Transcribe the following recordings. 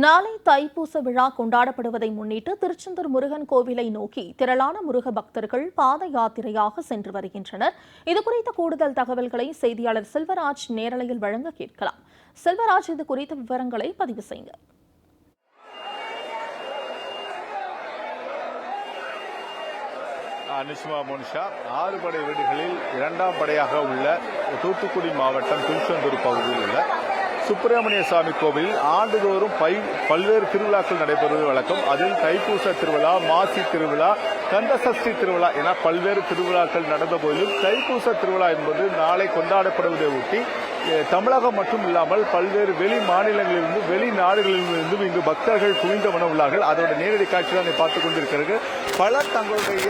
நாளை தைப்பூச விழா கொண்டாடப்படுவதை முன்னிட்டு திருச்செந்தூர் முருகன் கோவிலை நோக்கி திரளான முருக பக்தர்கள் பாத யாத்திரையாக சென்று வருகின்றனர். இதுகுறித்த கூடுதல் தகவல்களை செய்தியாளர் செல்வராஜ் நேரலையில் வழங்க கேட்கலாம். செல்வராஜ் இது குறித்த விவரங்களை பதிவு செய்யுங்க. அனுஷ்மா மோனிஷா ஆறு படை வீடுகளில் இரண்டாம் படையாக உள்ள தூத்துக்குடி மாவட்டம் திருச்செந்தூர் பகுதியில் உள்ள சுப்பிரமணிய சுவாமி கோவிலில் ஆண்டுதோறும் பை பல்வேறு திருவிழாக்கள் நடைபெறுவது வழக்கம். அதில் தைப்பூச திருவிழா மாசி திருவிழா கந்தசஷ்டி திருவிழா என பல்வேறு திருவிழாக்கள் நடந்த போதிலும் தைப்பூச திருவிழா என்பது நாளை கொண்டாடப்படுவதை ஒட்டி தமிழகம் மட்டும் இல்லாமல் பல்வேறு வெளி மாநிலங்களிலிருந்து வெளி நாடுகளிலிருந்தும் இங்கு பக்தர்கள் குவிந்த வன உள்ளார்கள். அதோட நேரடி காட்சி தான் பார்த்துக் கொண்டிருக்கிறார்கள் பலர் தங்களுடைய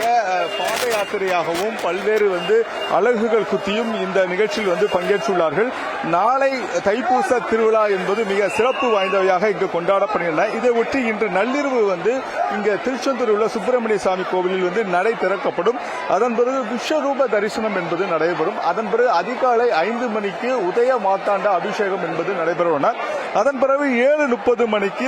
பாத யாத்திரையாகவும் பல்வேறு வந்து அழகுகள் குத்தியும் இந்த நிகழ்ச்சியில் வந்து பங்கேற்றுள்ளார்கள். நாளை தைப்பூச திருவிழா என்பது மிக சிறப்பு வாய்ந்தவையாக இங்கு கொண்டாடப்படுகின்றன. இதை ஒட்டி இன்று நள்ளிரவு வந்து இங்க திருச்செந்தூர் உள்ள சுப்பிரமணிய சாமி கோவிலில் வந்து நடை திறக்கப்படும். அதன் பிறகு விஸ்வரூப தரிசனம் என்பது நடைபெறும். அதன் பிறகு அதிகாலை ஐந்து மணிக்கு உதய மாத்தாண்ட அபிஷேகம் என்பது நடைபெறும். அதன் பிறகு ஏழு முப்பது மணிக்கு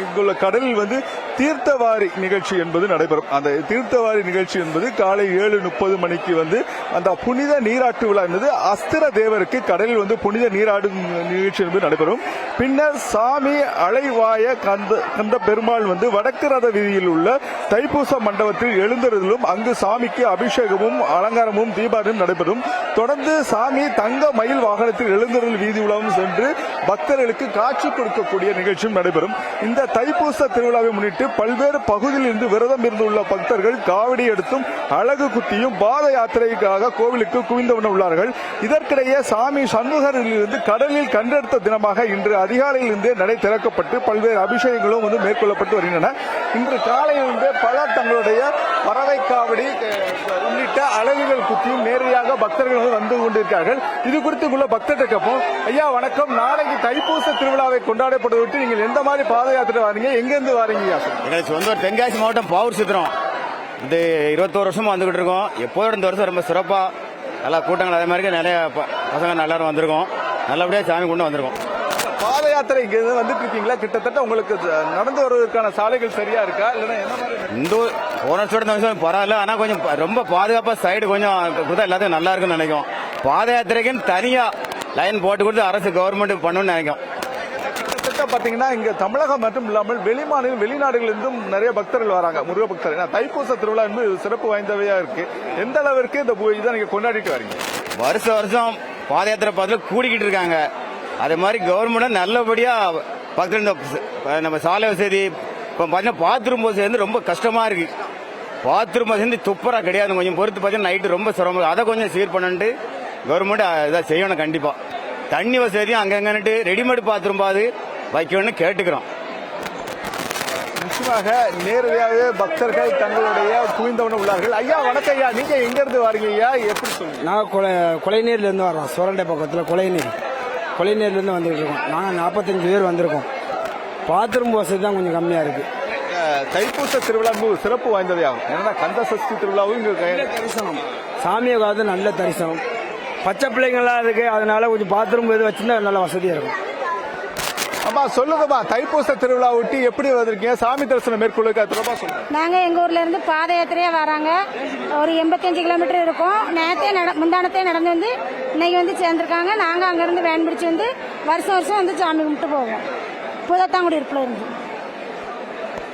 இங்குள்ள கடலில் வந்து தீர்த்தவாரி நிகழ்ச்சி என்பது நடைபெறும். அந்த தீர்த்தவாரி நிகழ்ச்சி என்பது காலை ஏழு முப்பது மணிக்கு வந்து அந்த புனித நீராட்டு விழா என்பது அஸ்திர தேவருக்கு கடலில் வந்து புனித நீராடும் நிகழ்ச்சி என்பது நடைபெறும். பின்னர் சாமி அலைவாய கந்த கந்த பெருமாள் வந்து வடக்கு ரத வீதியில் உள்ள தைப்பூச மண்டபத்தில் எழுந்தருளும் அங்கு சாமிக்கு அபிஷேகமும் அலங்காரமும் தீபாரமும் நடைபெறும். தொடர்ந்து சாமி தங்க மயில் வாகனத்தில் எழுந்தருள் வீதி உலகம் சென்று பக்தர்களுக்கு காட்சி கொடுக்கக்கூடிய நிகழ்ச்சியும் நடைபெறும். இந்த தைப்பூச திருவிழாவை முன்னிட்டு பல்வேறு பகுதியில் இருந்து விரதம் இருந்துள்ள பக்தர்கள் காவடி எடுத்தும் அழகு குத்தியும் பாத யாத்திரைக்காக கோவிலுக்கு குவிந்தவன உள்ளார்கள். இதற்கிடையே சாமி சண்முகரில் இருந்து கடலில் கண்டெடுத்த தினமாக இன்று அதிகாலையில் இருந்தே நடை திறக்கப்பட்டு பல்வேறு அபிஷேகங்களும் வந்து மேற்கொள்ளப்பட்டு வருகின்றன. இன்று காலையிலிருந்தே பலர் தங்களுடைய பறவை காவடி உள்ளிட்ட அழகுகள் குத்தியும் நேரடியாக பக்தர்கள் வந்து வந்து கொண்டிருக்கிறார்கள். இது குறித்து உள்ள பக்தர்கிட்ட கேட்போம். ஐயா வணக்கம். நாளைக்கு தைப்பூச திருவிழாவை கொண்டாடப்படுவதை நீங்கள் எந்த மாதிரி பாத யாத்திரை வாரீங்க? எங்கேருந்து வரீங்க? எங்களுக்கு சொந்த ஊர் தென்காசி மாவட்டம் பாவூர் சித்திரம் இது இருபத்தோரு வருஷமா வந்துகிட்டு இருக்கோம். எப்போதும் இந்த வருஷம் ரொம்ப சிறப்பாக நல்லா கூட்டங்கள் அதே மாதிரி நிறைய ப- பசங்க எல்லாரும் வந்திருக்கோம். நல்லபடியாக சாமி கொண்டு வந்திருக்கோம். பாத யாத்திரை இங்க இருந்து வந்துட்டு இருக்கீங்களா? கிட்டத்தட்ட உங்களுக்கு நடந்து வருவதற்கான சாலைகள் சரியா இருக்கா? இல்லைன்னா என்ன மாதிரி இந்த போன வருஷம் வருஷம் பரவாயில்ல. ஆனா கொஞ்சம் ரொம்ப பாதுகாப்பா சைடு கொஞ்சம் எல்லாத்தையும் நல்லா இருக்கும்னு நினைக்கும். பாத யாத்திரைக்குன்னு தனியா லைன் போட்டு கொடுத்து அரசு கவர்மெண்ட் பண்ணணும்னு நினைக்கும். பாத்தீங்கன்னா இங்க தமிழகம் மட்டும் இல்லாமல் வெளிமாநில வெளிநாடுகளிலிருந்தும் நிறைய பக்தர்கள் வராங்க முருக பக்தர்கள். தைப்பூச திருவிழா என்பது சிறப்பு வாய்ந்தவையா இருக்கு. எந்த அளவிற்கு இந்த பூ- இதை நீங்க கொண்டாடிட்டு வரீங்க? வருஷம் வருஷம் பாத யாத்திரை பார்த்து கூடிக்கிட்டு இருக்காங்க. அதே மாதிரி கவர்மெண்ட் நல்லபடியா பக்கத்துல இந்த நம்ம சாலை வசதி இப்போ பார்த்தீங்கன்னா பாத்ரூம் வசதி வந்து ரொம்ப கஷ்டமா இருக்கு. பாத்ரூம் வசதி துப்புரா கிடையாது. கொஞ்சம் பொறுத்து பார்த்தீங்கன்னா நைட்டு ரொம்ப சிரமம். அதை கொஞ்சம் சீர் பண்ணிட்டு கவர்மெண்ட் இதை செய்யணும் கண்டிப்பா. தண்ணி வசதியும் அங்கங்கன்னுட்டு ரெடிமேட் பாத்ரூம் பாது வைக்கணும்னு கேட்டுக்கிறோம். நிச்சயமாக நேரடியாகவே பக்தர்கள் தங்களுடைய குவிந்தவன உள்ளார்கள். ஐயா வணக்கம் ஐயா. நீங்க எங்க இருந்து வரீங்க ஐயா? எப்படி சொல்லுங்க? நான் கொலை கொலைநீர்லேருந்து வரோம் சுரண்டை பக்கத்தில் கொலைநீர். கொலைநீர்லேருந்து வந்துட்டு இருக்கோம் நாங்கள் நாற்பத்தஞ்சு பேர் வந்திருக்கோம். பாத்ரூம் வசதி தான் கொஞ்சம் கம்மியாக இருக்குது தைப்பூச திருவிழா சிறப்பு வாய்ந்ததே ஆகும் ஏன்னா கந்த சஷ்டி திருவிழாவும் இங்க தரிசனம். சாமியை பார்த்து நல்ல தரிசனம். பச்சை பிள்ளைங்களாம் இருக்கு. அதனால கொஞ்சம் பாத்ரூம் இது வச்சிருந்தா நல்ல வசதியாக இருக்கும். அம்மா சொல்லுங்கம்மா தைப்பூச திருவிழா ஒட்டி எப்படி வந்திருக்கீங்க? சாமி தரிசனம் மேற்கொள்ளுக்கு அது தொடர்பா சொல்லுங்க. நாங்க எங்க ஊர்ல இருந்து பாத யாத்திரையா வராங்க. ஒரு எண்பத்தஞ்சு கிலோமீட்டர் இருக்கும். நேத்தே நட முந்தானத்தே நடந்து வந்து இன்னைக்கு வந்து சேர்ந்திருக்காங்க. நாங்க அங்க இருந்து வேன் பிடிச்சு வந்து வருஷம் வருஷம் வந்து சாமி கும்பிட்டு போவோம். புதத்தாங்குடி இருப்பில் இருந்து.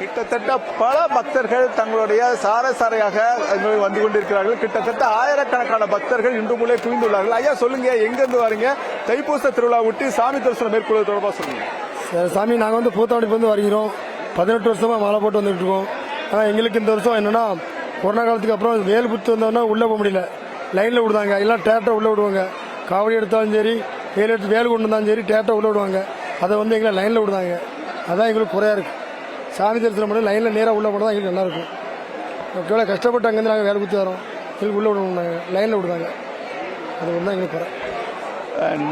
கிட்டத்தட்ட பல பக்தர்கள் தங்களுடைய சாரசாரையாக இங்கு வந்து கொண்டிருக்கிறார்கள். கிட்டத்தட்ட ஆயிரக்கணக்கான பக்தர்கள் இன்று மூலே குவிந்துள்ளார்கள். ஐயா சொல்லுங்க. எங்க இருந்து வரீங்க? தைப்பூச திருவிழா ஒட்டி சாமி தரிசனம் மேற்கொள்வது தொடர்பா சொல்லுங்க. சரி, சாமி நாங்கள் வந்து பூத்தாவடிப்பு வருகிறோம். பதினெட்டு வருஷமா மாலை போட்டு வந்துட்டு இருக்கோம். ஆனால் எங்களுக்கு இந்த வருஷம் என்னென்னா கொரோனா காலத்துக்கு அப்புறம் வேல் புத்து வந்தோன்னா உள்ளே போக முடியல. லைனில் விடுதாங்க. எல்லாம் டேட்டை உள்ளே விடுவாங்க. காவடி எடுத்தாலும் சரி வேல் எடுத்து வேல் கொண்டு வந்தாலும் சரி டேட்டை உள்ளே விடுவாங்க. அதை வந்து எங்களை லைனில் விடுதாங்க. அதான் எங்களுக்கு குறையாக இருக்குது சாமி தரிசனம் பண்ணி லைனில் நேராக உள்ளே போனால் தான் எங்களுக்கு நல்லாயிருக்கும் எவ்வளோ கஷ்டப்பட்டு அங்கேருந்து நாங்கள் வேலை குத்தி வரோம். எங்களுக்கு உள்ளே நாங்கள் லைனில் விடுதாங்க. அது ஒன்று தான் எங்களுக்கு குறை.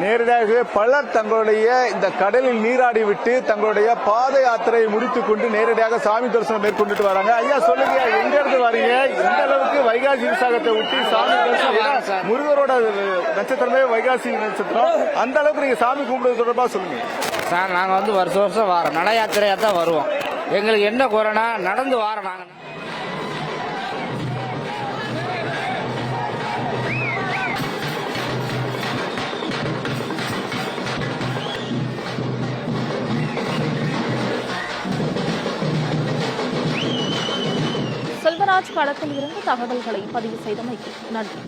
நேரடியாகவே பலர் தங்களுடைய இந்த கடலில் நீராடி விட்டு தங்களுடைய பாத யாத்திரையை முடித்துக் கொண்டு நேரடியாக சாமி தரிசனம் மேற்கொண்டுட்டு வராங்க. ஐயா சொல்லுங்க எங்க இருந்து வரீங்க? இந்த அளவுக்கு வைகாசி விசாகத்தை ஒட்டி சாமி தரிசனம் முருகரோட நட்சத்திரமே வைகாசி நட்சத்திரம். அந்த அளவுக்கு நீங்க சாமி கும்பிடுறது தொடர்பா சொல்லுங்க. சார் நாங்கள் வந்து வருஷம் வருஷம் வரோம் நட யாத்திரையா தான் வருவோம். எங்களுக்கு என்ன குறைனா நடந்து வாரோம் நாங்கள் களத்தில் இருந்து தகவல்களை பதிவு செய்தமைக்கு நன்றி.